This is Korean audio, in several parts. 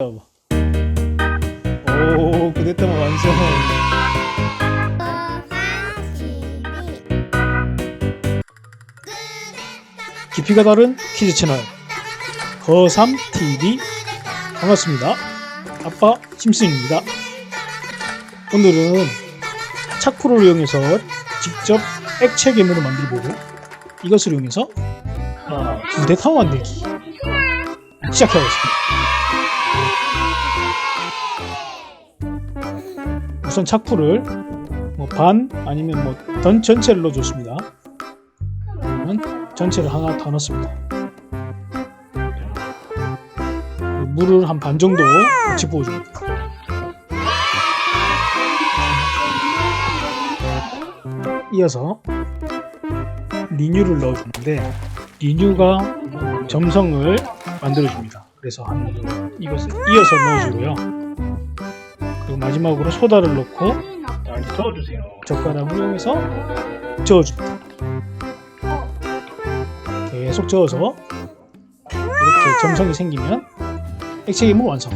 오, 그랬다면 완성. 깊이가 다른 퀴즈 채널 거삼 TV 반갑습니다. 아빠 심슨입니다. 오늘은 착프를 이용해서 직접 액체 괴물을 만들어보고 이것을 이용해서 어, 부대 타워 만들기 시작해보겠습니다. 우선 착풀을 뭐 반 아니면 뭐던 전체를 넣어줬습니다. 그러면 전체를 하나 더 넣습니다. 물을 한 반 정도 같이 부어줍니다. 이어서 리뉴를 넣어주는데 리뉴가 점성을 만들어줍니다. 그래서 한 이것을 이어서 넣어주고요. 그리고 마지막으로 소다를 넣고 저어주세요. 젓가락을 이용해서 저어줍니다. 계속 저어서 이렇게 점성이 생기면 액체 기물 완성.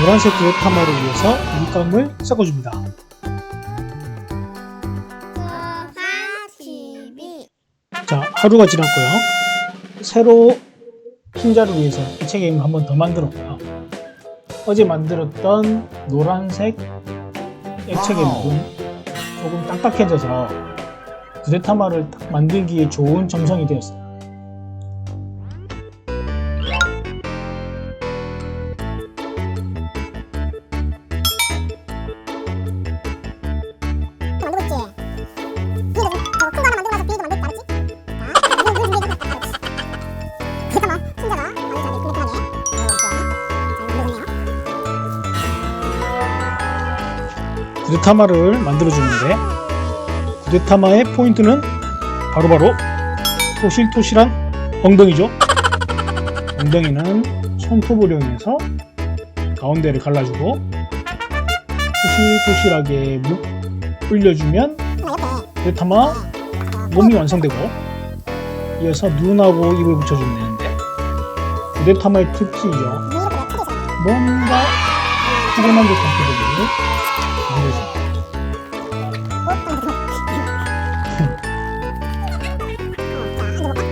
노란색 그레타마를 위해서 물감을 섞어줍니다. 자, 하루가 지났고요. 새로 흰자를 위해서 액체 게임을 한 번 더 만들었고요. 어제 만들었던 노란색 액체 게임은 조금 딱딱해져서 구데타마를 딱 만들기에 좋은 점성이 되었어요. 구데타마를 만들어주는데 구데타마의 포인트는 바로 바로 토실토실한 엉덩이죠. 엉덩이는 손톱을 이용해서 가운데를 갈라주고 토실토실하게 옆에 구데타마 몸이 완성되고 이어서 눈하고 입을 붙여주면 되는데 구데타마의 특징이죠. 뭔가 푸근한 듯한 표정을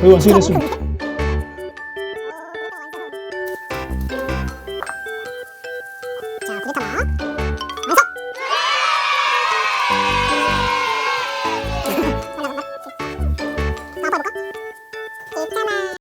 어? 어, 자, 앉아